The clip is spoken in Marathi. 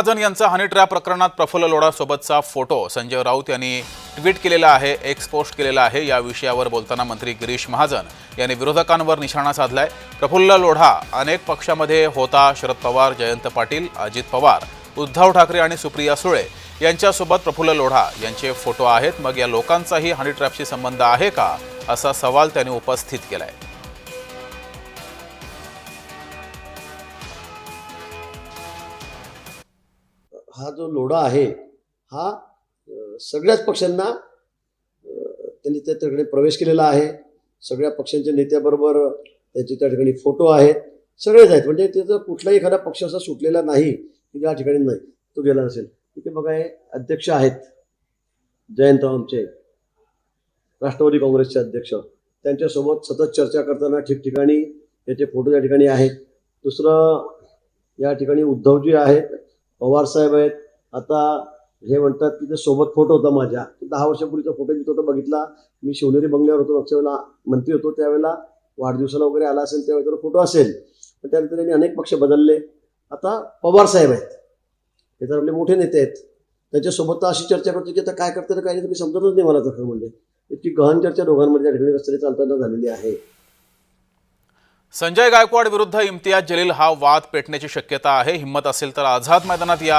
महाजन यांचा हनी ट्रॅप प्रकरणात प्रफुल्ल लोढासोबतचा फोटो संजय राऊत यांनी ट्विट केलेला आहे एक्स पोस्ट केलेला आहे. या विषयावर बोलताना मंत्री गिरीश महाजन यांनी विरोधकांवर निशाणा साधलाय. प्रफुल्ल लोढा अनेक पक्षामध्ये होता शरद पवार जयंत पाटील अजित पवार उद्धव ठाकरे आणि सुप्रिया सुळे यांच्यासोबत प्रफुल्ल लोढा यांचे फोटो आहेत. मग या लोकांचाही हनी ट्रॅपशी संबंध आहे का असा सवाल त्यांनी उपस्थित केला आहे हा जो लोढा आहे हा सगळ्याच पक्षांना त्यांनी त्या ठिकाणी प्रवेश केलेला आहे. सगळ्या पक्षांच्या नेत्याबरोबर त्यांचे त्या ठिकाणी फोटो आहेत. सगळेच आहेत. म्हणजे त्याचा कुठलाही एखादा पक्ष असा सुटलेला नाही की ज्या ठिकाणी नाही तो गेला नसेल. तिथे बघा हे अध्यक्ष आहेत. जयंत आमचे. राष्ट्रवादी काँग्रेसचे अध्यक्ष. त्यांच्यासोबत सतत चर्चा करताना ठिकठिकाणी त्याचे फोटो त्या ठिकाणी आहेत. दुसरं या ठिकाणी उद्धवजी आहेत. पवार साहेब आहेत. आता हे म्हणतात की ते सोबत फोटो होता माझ्या. दहा वर्षापूर्वीचा फोटो मी तो बघितला. मी शिवनेरी बंगल्यावर होतो. मागच्या वेळेला मंत्री होतो. त्यावेळेला वाढदिवसाला वगैरे आला असेल त्यावेळेला फोटो असेल. पण त्यानंतर त्यांनी अनेक पक्ष बदलले. आता पवार साहेब आहेत. हे तर आपले मोठे नेते आहेत. त्यांच्यासोबत तर अशी चर्चा करतो की आता काय करतात काय नाही तुम्ही समजतच नाही मला तर खरं म्हणजे. इतकी गहन चर्चा दोघांमध्ये त्या ठिकाणी रस्त्याने चालताना झालेली आहे. संजय गायकवाड विरुद्ध इम्तियाज जलील हा वाद पेटण्याची शक्यता आहे. हिंमत असेल तर आझाद मैदानात या